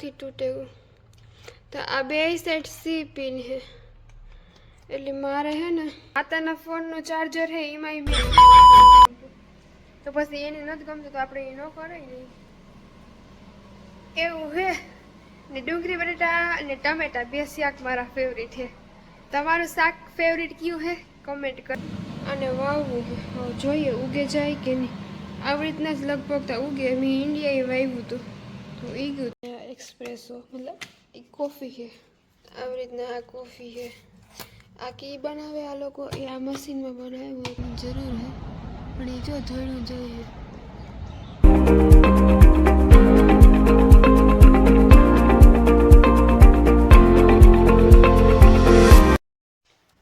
થી તૂટેવું. તો આ બે સેટ સી પિન છે. એટલે મારે હે ને આતાના ફોનનું ચાર્જર હે એમાં મેં તો પછી એને નથી ગમતું તો આપણે એ ન કરાય એવું હે. ને ડુંગળી, બટેટા અને ટમેટા બે શાક મારા ફેવરિટ છે. તમારું શાક ફેવરિટ કયું હે? કમેન્ટ કર. અને વાવવું જોઈએ ઉગે જાય કે નહીં. આવી રીતના જ લગભગ તો ઉગે. મેં ઇન્ડિયાએ વાવ્યું હતું. તો એ ગયું. એક્સપ્રેસો મતલબ એ કોફી છે આવી રીતના આ કોફી છે આ કી બનાવે આ લોકો એ આ મશીનમાં બનાવ્યું જરૂર હે પણ એ જો ધોળું જોઈએ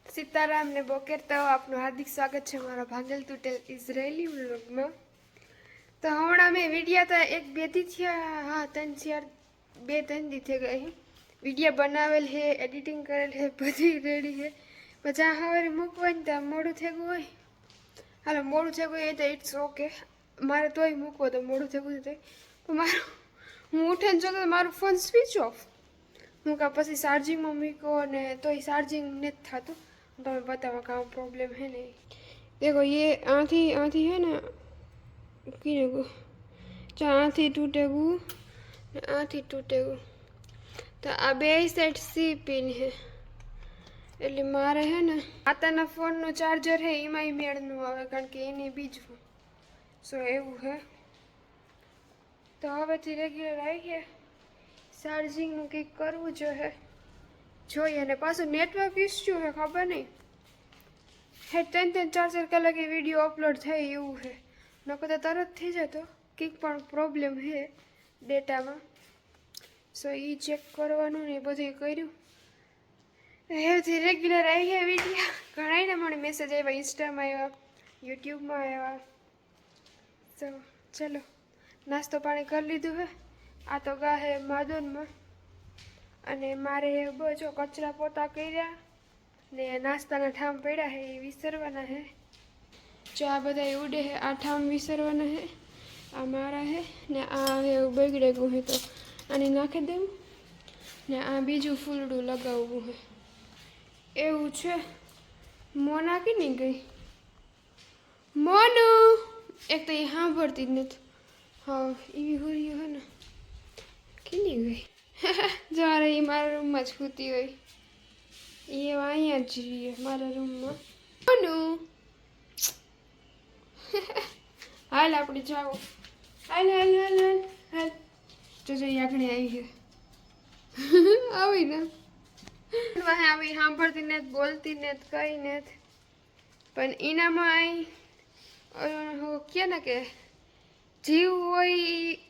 સીતારામ ને બોકેર તો આપનું હાર્દિક સ્વાગત છે મારા ભાંગેલ તૂટેલ ઇઝરાયેલી વ્લોગમાં તો હમણાં મેં વિડીયા તો એક બેથી થયા હા ત્રણ ચાર બે ત્રણ દી થઈ ગઈ વીડિયો બનાવેલ છે એડિટિંગ કરેલ છે બધી રેડી છે પછી હવે મૂકવાની તો મોડું થઈ હોય. હાલો, મોડું થઈ હોય એ તો ઇટ્સ ઓકે મારે તોય મૂકવો તો મોડું થઈ ગયું તો મારું, હું ઉઠીને જોતો મારો ફોન સ્વિચ ઓફ મૂકા પછી ચાર્જિંગમાં મૂકો અને તોય ચાર્જિંગ નથી થતું. તમે બતાવો કામ પ્રોબ્લેમ હે નહીં દેખો, એ આથી આથી હે ને, કીધું ચાથી તૂટે ગયું આથી તૂટેગું તો આ બે સેટ સી પિન છે એટલે મારે હે ને આતાના ફોનનું ચાર્જર હે, એમાંય મેળનું આવે, કારણ કે એને બીજું સો એવું હે. તો હવેથી રેગ્યુલર આવી ગયા. ચાર્જિંગનું કંઈક કરવું જોઈએ જોઈએ ને પાછું નેટવર્ક ઇસ્યુ છે ખબર નહીં? હે, ત્રણ ત્રણ ચાર ચાર કલાકે વીડિયો અપલોડ થાય એવું છે નકર તો તરત થઈ જતો કંઈક પણ પ્રોબ્લેમ છે ડેટામાં. સો એ ચેક કરવાનું ને એ બધું કર્યું. હેવથી રેગ્યુલર આવી ગયા વીડિયો ઘણાયને મને મેસેજ આવ્યા ઇન્સ્ટામાં આવ્યા યુટ્યુબમાં આવ્યા સો ચલો, નાસ્તો પાણી કરી લીધું હે. આ તો ગા હે માદોનમાં. અને મારે બજો કચરા પોતા કર્યા ને નાસ્તાના ઠામ પડ્યા હે એ વિસરવાના હે. જો આ બધા ઉડે હે, આ ઠામ વિસરવાના હે. આ મારા હે, ને આ હવે બગડે ગયું હે તો આને નાખી દેવું? ને આ બીજું ફૂલડું લગાવવું હે. એવું છે? મોના કે નહીં ગઈ? મોનું! એક તો એ સાંભળતી જ નથી. હા એવી હુરી હે ને. કીની ગઈ. જ્યારે એ મારા રૂમમાં જ સૂતી હોય. એ અહીંયા જ રહીએ મારા રૂમમાં. મોનું! હાલ આપણે જાઓ. હાલ હાલ હાલ હાલ હાલ. જો એ આગળ આવી છે આવી ને આવી સાંભળતી ને બોલતી ને કઈ ને પણ એનામાં અહીં કે ને કે જીવ હોય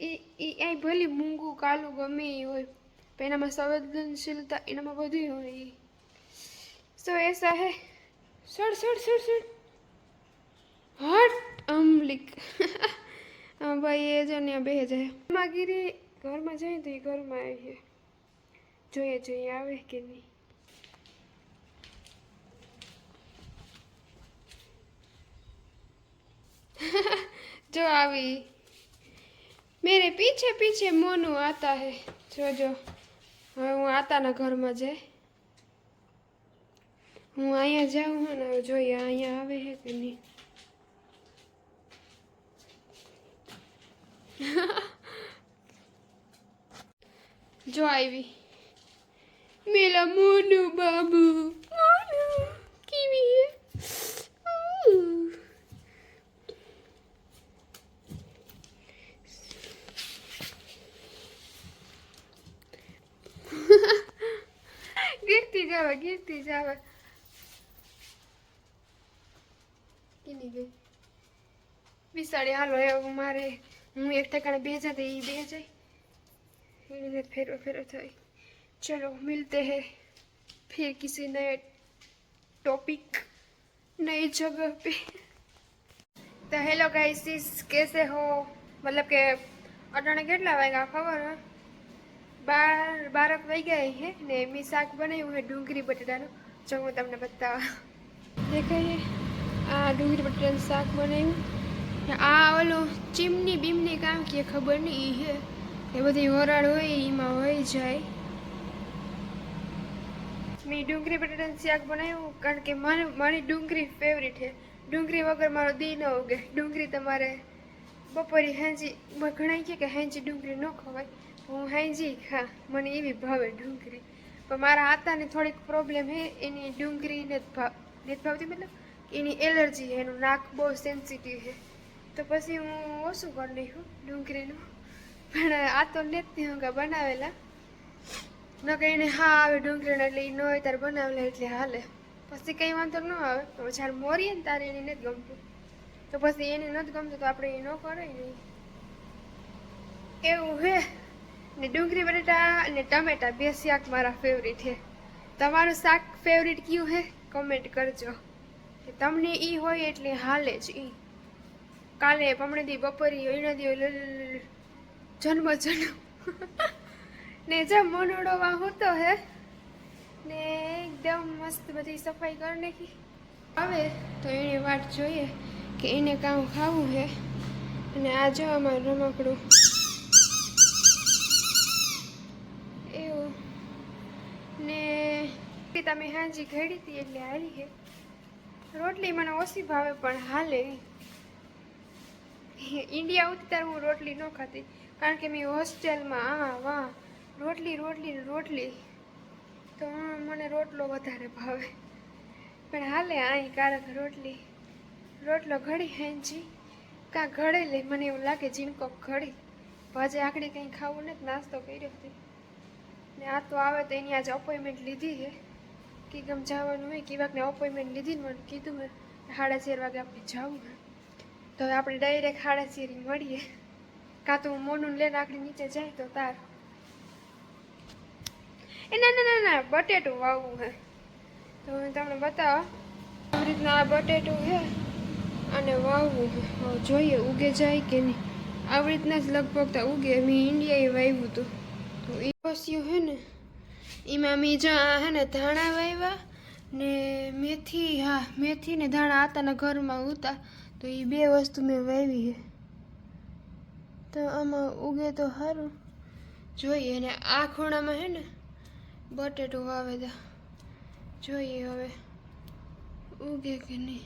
એ અહીં ભલે મૂંગું, કાલું, ગમે એ હોય, પણ એનામાં સંવેદનશીલતા એનામાં બધું હોય એ સો એસા હે સડ સડ સડ સડ. હટ, અમલીક. ભાઈ એ જો ને બે જાય ઘરમાં ગીરી, ઘરમાં જાય તો એ ઘરમાં આવીએ જોઈએ જોઈએ આવે કે નહીં. જો આવી. મેરે પીછે પીછે મોનું આતા હે. જોજો હવે હું આતાના ઘરમાં જાય. હું અહીંયા જાઉં ને જોઈએ અહીંયા આવે હે કે નહીં. જો આવી. મેલા મોનુ બાબુ. મોનુ. કેવી ગીરતી જાવે ગીરતી જાવે. કેની ગઈ? બિસાડી હાલો એવું મારે. હું એક ઠેકાણે બે જાય એ બે જાય इन्हें फेरो फेरो થાય चलो मिलते हैं फिर किसी नए टॉपिक नई जगह पे તો હેલો ગાઈસીસ કેસે હો મતલબ કે અટાણે કેટલા વાગ્યા ખબર હે બાર બારક વાગ્યા હે ને મેં શાક બનાવ્યું છે ડુંગળી બટેટાનું જો હું તમને બતાવવા દેખાય આ ડુંગળી બટેટાનું શાક બનાવ્યું ને આ ઓલું ચીમની બીમની કામ કે ખબર નહીં એ છે એ બધી વરાળ હોય એમાં હોય જાય. મેં ડુંગળી, બટાટાનું શાક બનાવ્યું કારણ કે મને મારી ડુંગળી ફેવરિટ છે. ડુંગળી વગર મારો દી ન ઉગે. ડુંગળી તમારે બપોરે હેંજી ઘણા કહે કે હેંજી ડુંગળી ન ખવાય. હું હેંજી ખા, મને એવી ભાવે ડુંગળી. પણ મારા હાથાને થોડીક પ્રોબ્લેમ છે એની ડુંગળી નથી ભાવ નથી ભાવતી મતલબ એની એલર્જી છે એનું નાક બહુ સેન્સિટિવ છે તો પછી હું ઓછું કરી નાખ્યું ડુંગળીનું. પણ આ તો નથી હું બનાવેલા. ન કહીને હા આવે ડુંગળીને એટલે એ ન હોય ત્યારે બનાવેલા એટલે હાલે. પછી કંઈ વાંધો ન આવે. તો જ્યારે મોરીએ ને ત્યારે એને નથી ગમતું. તો પછી એને નથી ગમતું તો આપણે એ ન કરાય નહીં એવું હે. ને ડુંગળી, બટેટા અને ટમેટા બે શાક મારા ફેવરિટ છે. તમારું શાક ફેવરિટ કયું હે? કમેન્ટ કરજો. તમને ઈ હોય એટલે હાલે જ ઈ. કાલે પમણેથી બપોરી એના દી જન્મ જન્મ ને જેમ મનોડોમાં હોતો હે. ને એકદમ મસ્ત બધી સફાઈ કરી નાખી. આવે તો એની વાટ જોઈએ કે એને કામ ખાવું હે. અને આ જો અમારું રમકડું. એવું. ને તમે હાજી ઘડી હતી એટલે હારી હે. રોટલી મને ઓછી ભાવે પણ હાલે ઇન્ડિયા આવતી ત્યારે હું રોટલી ન ખાતી. કારણ કે મેં હોસ્ટેલમાં આ વાહ, રોટલી રોટલી રોટલી. તો મને રોટલો વધારે ભાવે. પણ હાલે અહીં કારક રોટલી. રોટલો ઘડી હેંચી. કાં ઘડે લે, મને એવું લાગે ઝીણકો ઘડી. ભાજે આખડી કંઈ ખાવું નથી, નાસ્તો કર્યો હતી ને આ તો આવે તો એની આજે અપોઇન્ટમેન્ટ લીધી છે. કે ગમ જવાનું હોય, કિવાકને અપોઇન્ટમેન્ટ લીધી મને કીધું મેં સાડા ચાર વાગે આપણે જવું હે તો આપણે ડાયરેક્ટ સાડા ચારી મળીએ. કાં તો હું મોનું લઈને આખડી નીચે જાય તો તાર. એ ના ના ના ના, બટેટું વાવવું હે. તો હું તમને બતાવો. આવી રીતના આ બટેટું છે અને વાવવું જોઈએ ઉગે જાય કે નહીં. આવી રીતના જ લગભગ તો ઉગે. મેં ઇન્ડિયાએ વાવ્યું હતું તો એ પસ્યું હે ને, એમાં મેં જો હે ને ધાણા વાવ્યા ને મેથી, હા મેથી ને ધાણા હતા ને ઘરમાં ઉતા. તો એ બે વસ્તુ મેં વાવી છે. તો આમાં ઉગે તો સારું જોઈએ, અને આ ખૂણામાં હે ને બટેટું વાવેદા. જોઈએ હવે ઉગે કે નહીં.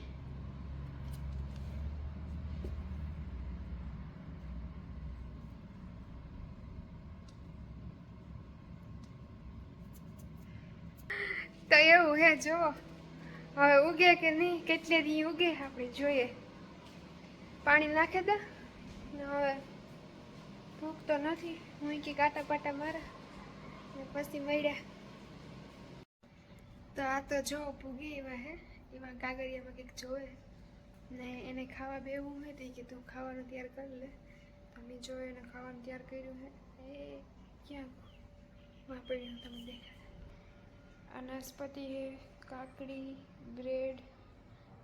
તો એવું હે જો હવે ઉગે કે નહીં, કેટલે દી ઉગે આપણે જોઈએ. પાણી નાખી દે. ને હવે ભૂખ તો નથી. હું કે કાંટા પાટા મારા. ને પછી મળ્યા. તો આ તો જો ભૂગી એવા હે. એવા કાગળિયામાં કંઈક જોવે. ને એને ખાવા બેવું હોય તો કે તું ખાવાનું તૈયાર કરી લે. તમે જો એને ખાવાનું તૈયાર કર્યું હે. એ ક્યાં વાપર્યું તમને દેખાય. આ નાશપતિ હે, કાકડી, બ્રેડ,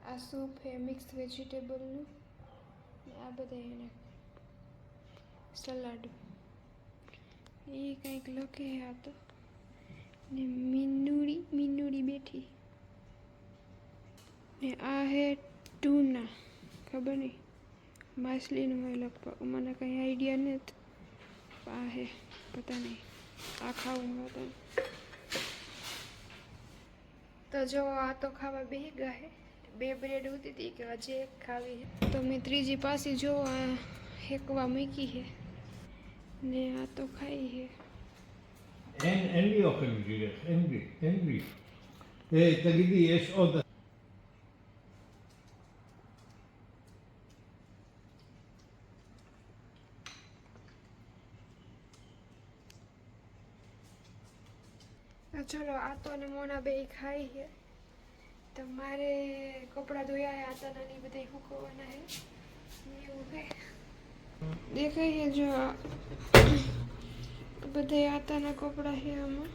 આ સૂપ હે, મિક્સ વેજીટેબલનું. આ બધા એને સલાડ. એ કંઈક લખે આ તો. ને મીનુડી મીનુડી બેઠી. ને આ હે ટૂના. ખબર નહીં. માછલીનું હોય લગભગ. મને કંઈ આઈડિયા નથી. આ હે, પતા નહીં. આ ખાવું હતું તો જો આ તો ખાવા બે ગયા હે. બે બ્રેડ ઉતી હતી કે આજે એક ખાવી તો મેં ત્રીજી પાસી જો આ હેકવા મૂકી છે. ને આ તો ખાઈ છે. En, en wie ook in wie, en wie, en ચલો આ તો અને મોના બે ખાઈ છે. તમારે કપડાં ધોયા હતા નાની બધા સૂકવવાના હે? એવું હે. દેખાય છે જો બધા આતાના કપડાં છે આમાં.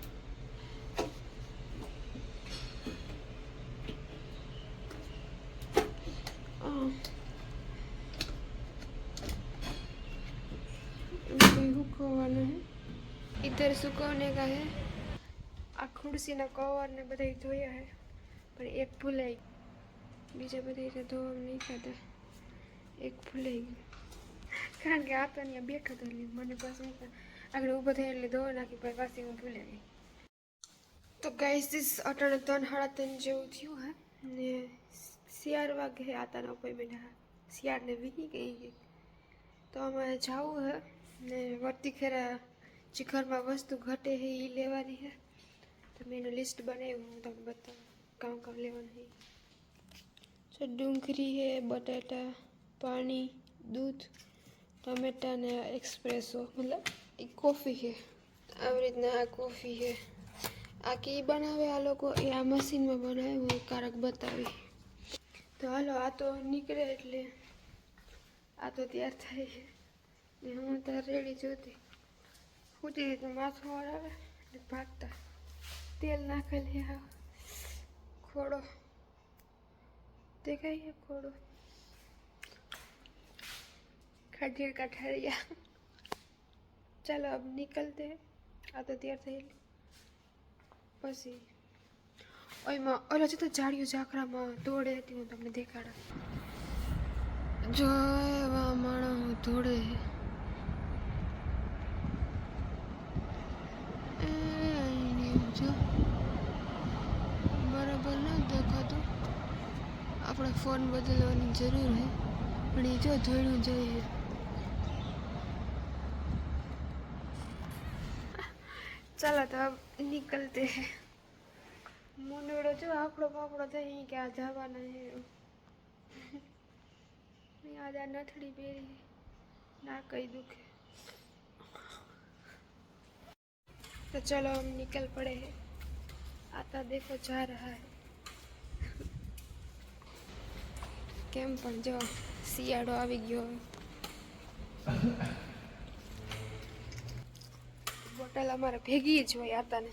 સુકવવાના હે? ઇધર સુકવને કા આ ખુરશીના કવર ને બધા જોયા હે. પણ એક ભૂલાઈ. બીજા બધા તો ધોવા નહીં ખાતા એક ભૂલાઈ ગયું. કારણ કે આ તો અહીંયા બેઠો તો એટલે મને પાછું આગળ ઊભો થાય એટલે ધોવા નાખી પછી પાછી હું ભૂલાઈ ગઈ. તો ગાઈસ ધીસ અટાણે ત્રણ સાડા ત્રણ જેવું થયું, હે? ને શિયાર વાગે આતાનો અપોઇન્ટમેન્ટ હા. શિયાળને વીકી ગઈ ગઈ તો અમારે જવું, હે? ને વર્તી ખેરા જે ઘરમાં વસ્તુ ઘટે છે એ લેવાની છે તો મેં એનું લિસ્ટ બનાવ્યું, હું તમને બતાવું. કામ કામ લેવાનું. છે તો ડુંગળી છે બટાટા, પાણી, દૂધ, ટમેટા ને એક્સપ્રેસો. મતલબ એ કોફી છે આવી રીતના આ કોફી છે આ કી બનાવે આ લોકો? એ આ મશીનમાં બનાવે, હું કારક બતાવી. તો હાલો, આ તો નીકળે એટલે આ તો તૈયાર થાય છે ને હું ત્યાં રેડી જોતી. ખુદી રીતનું માથું વળાવે ભાગતા. તેલ નાખેલી આ ખોડો. દેખાય છે ખોડો? ખાજીર કઠારિયા ચાલો અબ નીકળતે. આ તો તૈયાર થયેલી પછી, ઓયમાં ઓલા છે તો જાડિયું ઝાકરામાં દોડે હતી, હું તમને દેખાડા. જો એવા માણસ દોડે. જો આપણે ફોન બદલવાની જરૂર છે પણ એ જો ધોળું જોઈએ ચાલો તો अब निकलते हैं મુંડોડો જો આપણો પાપડો થઈ કે આ જવાના છે મેં આજે આ નથડી પહેરી ના કઈ દુખે तो चलो हम निकल पड़े हैं आता देखो जा रहा है કેમ પણ જો શિયાળો આવી ગયો બોટલ અમારે ભેગી જ હોય આતાને.